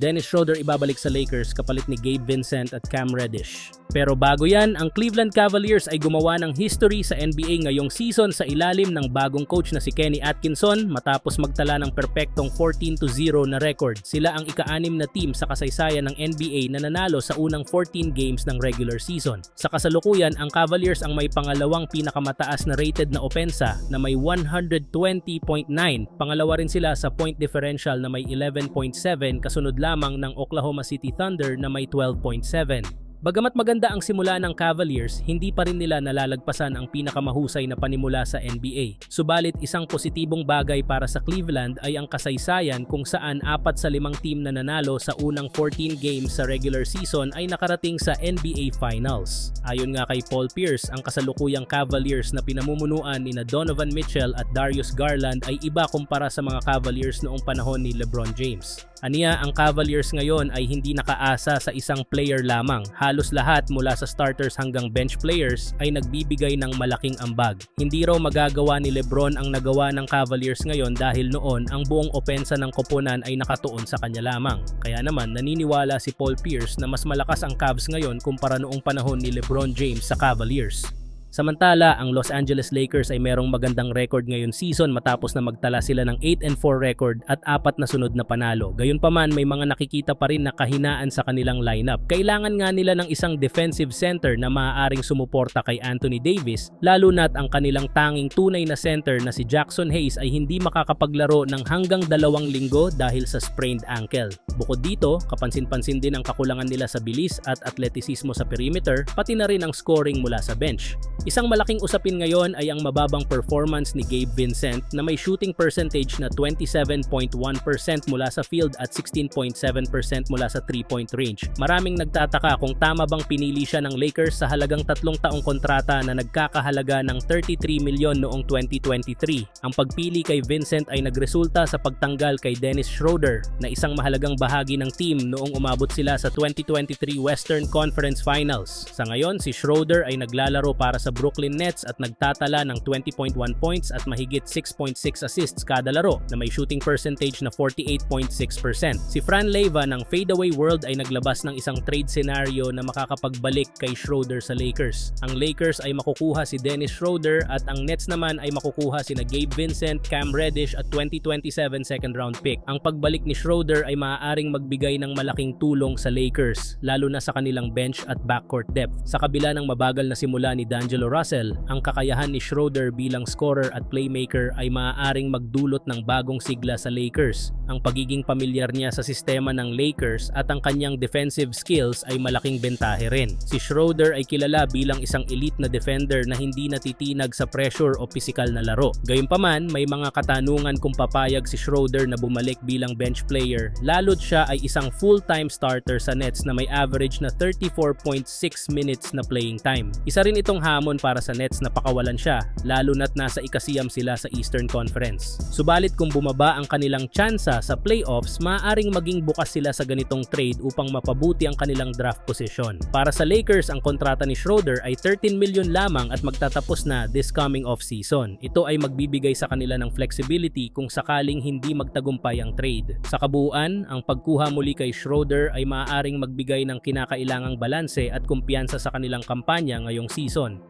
Dennis Schroeder ibabalik sa Lakers kapalit ni Gabe Vincent at Cam Reddish. Pero bago yan, ang Cleveland Cavaliers ay gumawa ng history sa NBA ngayong season sa ilalim ng bagong coach na si Kenny Atkinson matapos magtala ng perpektong 14-0 na record. Sila ang ika-anim na team sa kasaysayan ng NBA na nanalo sa unang 14 games ng regular season. Sa kasalukuyan, ang Cavaliers ang may pangalawang pinakamataas na rated na opensa na may 120.9. Pangalawa rin sila sa point differential na may 11.7 kasunod lamang ng Oklahoma City Thunder na may 12.7. Bagamat maganda ang simula ng Cavaliers, hindi pa rin nila nalalagpasan ang pinakamahusay na panimula sa NBA. Subalit isang positibong bagay para sa Cleveland ay ang kasaysayan kung saan apat sa limang team na nanalo sa unang 14 games sa regular season ay nakarating sa NBA Finals. Ayon nga kay Paul Pierce, ang kasalukuyang Cavaliers na pinamumunuan ni Donovan Mitchell at Darius Garland ay iba kumpara sa mga Cavaliers noong panahon ni LeBron James. Aniya, ang Cavaliers ngayon ay hindi nakaasa sa isang player lamang. Halos lahat mula sa starters hanggang bench players ay nagbibigay ng malaking ambag. Hindi raw magagawa ni Lebron ang nagawa ng Cavaliers ngayon dahil noon ang buong opensa ng koponan ay nakatuon sa kanya lamang. Kaya naman naniniwala si Paul Pierce na mas malakas ang Cavs ngayon kumpara noong panahon ni Lebron James sa Cavaliers. Samantala, ang Los Angeles Lakers ay merong magandang record ngayon season matapos na magtala sila ng 8 and 4 record at apat na sunod na panalo. Gayunpaman, may mga nakikita pa rin na kahinaan sa kanilang lineup. Kailangan nga nila ng isang defensive center na maaaring sumuporta kay Anthony Davis, lalo na't ang kanilang tanging tunay na center na si Jackson Hayes ay hindi makakapaglaro ng hanggang dalawang linggo dahil sa sprained ankle. Bukod dito, kapansin-pansin din ang kakulangan nila sa bilis at atletisismo sa perimeter, pati na rin ang scoring mula sa bench. Isang malaking usapin ngayon ay ang mababang performance ni Gabe Vincent na may shooting percentage na 27.1% mula sa field at 16.7% mula sa 3-point range. Maraming nagtataka kung tama bang pinili siya ng Lakers sa halagang tatlong taong kontrata na nagkakahalaga ng 33 milyon noong 2023. Ang pagpili kay Vincent ay nagresulta sa pagtanggal kay Dennis Schroeder na isang mahalagang bahagi ng team noong umabot sila sa 2023 Western Conference Finals. Sa ngayon, si Schroeder ay naglalaro para sa Brooklyn Nets at nagtatala ng 20.1 points at mahigit 6.6 assists kada laro na may shooting percentage na 48.6%. Si Fran Leyva ng Fadeaway World ay naglabas ng isang trade scenario na makakapagbalik kay Schroeder sa Lakers. Ang Lakers ay makukuha si Dennis Schroeder at ang Nets naman ay makukuha si na Gabe Vincent, Cam Reddish at 2027 second round pick. Ang pagbalik ni Schroeder ay maaaring magbigay ng malaking tulong sa Lakers, lalo na sa kanilang bench at backcourt depth. Sa kabila ng mabagal na simula ni D'Angelo Russell, ang kakayahan ni Schroeder bilang scorer at playmaker ay maaaring magdulot ng bagong sigla sa Lakers. Ang pagiging pamilyar niya sa sistema ng Lakers at ang kanyang defensive skills ay malaking bentahe rin. Si Schroeder ay kilala bilang isang elite na defender na hindi natitinag sa pressure o physical na laro. Gayunpaman, may mga katanungan kung papayag si Schroeder na bumalik bilang bench player, lalo't siya ay isang full-time starter sa Nets na may average na 34.6 minutes na playing time. Isa rin itong hamon para sa Nets na pakawalan siya, lalo na't nasa ikasiyam sila sa Eastern Conference. Subalit kung bumaba ang kanilang tsansa sa playoffs, maaaring maging bukas sila sa ganitong trade upang mapabuti ang kanilang draft position. Para sa Lakers, ang kontrata ni Schroeder ay 13 million lamang at magtatapos na this coming off-season. Ito ay magbibigay sa kanila ng flexibility kung sakaling hindi magtagumpay ang trade. Sa kabuuan, ang pagkuha muli kay Schroeder ay maaaring magbigay ng kinakailangang balanse at kumpiyansa sa kanilang kampanya ngayong season.